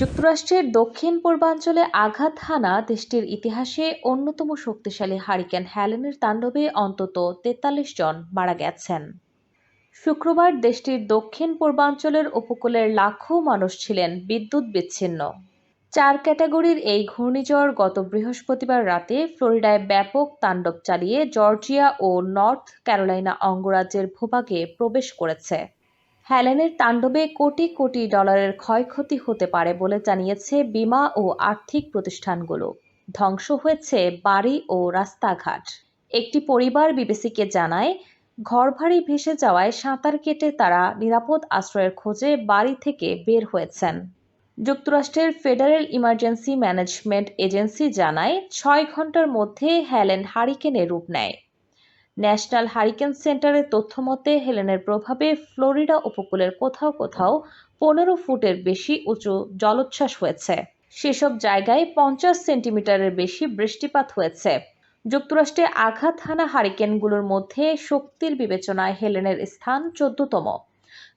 যুক্তরাষ্ট্রের দক্ষিণ পূর্বাঞ্চলে আঘাত হানা দেশটির ইতিহাসে অন্যতম শক্তিশালী হারিকেন হ্যালেনের তাণ্ডবে অন্তত তেতাল্লিশ জন মারা গেছেন। শুক্রবার দেশটির দক্ষিণ পূর্বাঞ্চলের উপকূলের লাখো মানুষ ছিলেন বিদ্যুৎ বিচ্ছিন্ন। চার ক্যাটাগরির এই ঘূর্ণিঝড় গত বৃহস্পতিবার রাতে ফ্লোরিডায় ব্যাপক তাণ্ডব চালিয়ে জর্জিয়া ও নর্থ ক্যারোলাইনা অঙ্গরাজ্যের ভূভাগে প্রবেশ করেছে। হ্যালেনের তাণ্ডবে কোটি কোটি ডলারের ক্ষয়ক্ষতি হতে পারে বলে জানিয়েছে বিমা ও আর্থিক প্রতিষ্ঠানগুলো। ধ্বংস হয়েছে বাড়ি ও রাস্তাঘাট। একটি পরিবার বিবিসিকে জানায়, ঘরবাড়ি ভেসে যাওয়ায় সাঁতার কেটে তারা নিরাপদ আশ্রয়ের খোঁজে বাড়ি থেকে বের হয়েছেন। যুক্তরাষ্ট্রের ফেডারেল ইমার্জেন্সি ম্যানেজমেন্ট এজেন্সি জানায়, ছয় ঘণ্টার মধ্যে হেলেন হারিকেনে রূপ নেয়। ন্যাশনাল হারিকেন সেন্টারের তথ্য মতে, হেলেনের প্রভাবে ফ্লোরিডা উপকূলের কোথাও কোথাও পনেরো ফুটের বেশি উঁচু জলোচ্ছ্বাস হয়েছে। সেসব জায়গায় পঞ্চাশ সেন্টিমিটারের বেশি বৃষ্টিপাত হয়েছে। যুক্তরাষ্ট্রে আঘাত হানা হারিকেনগুলোর মধ্যে শক্তির বিবেচনায় হেলেনের স্থান চোদ্দতম।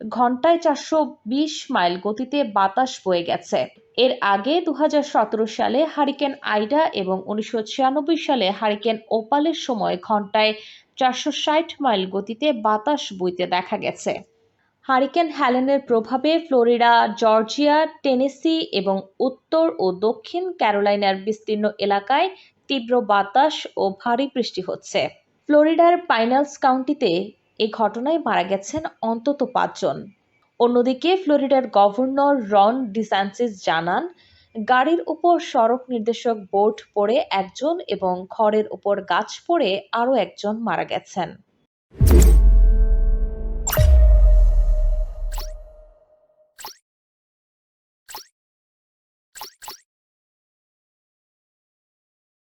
ঘন্টায় চারশো বিশ মাইল গতিতে বাতাস বয়ে গেছে। এর আগে দু হাজার সতেরো সালে হারিকেন আইডা এবং উনিশশো ছিয়ানব্বই সালে হারিকেন ওপালের সময় ঘন্টায় চারশো ষাট মাইল গতিতে বাতাস বইতে দেখা গেছে। হারিকেন হ্যালেনের প্রভাবে ফ্লোরিডা, জর্জিয়া, টেনেসি এবং উত্তর ও দক্ষিণ ক্যারোলাইনার বিস্তীর্ণ এলাকায় তীব্র বাতাস ও ভারী বৃষ্টি হচ্ছে। ফ্লোরিডার পাইনালস কাউন্টিতে এ ঘটনায় মারা গেছেন অন্তত পাঁচজন। অন্যদিকে ফ্লোরিডার গভর্নর রন ডিসান্সিস জানান গাড়ির উপর সড়ক নির্দেশক বোর্ড পড়ে একজন এবং খড়ের উপর গাছ পড়ে আরও একজন মারা গেছেন।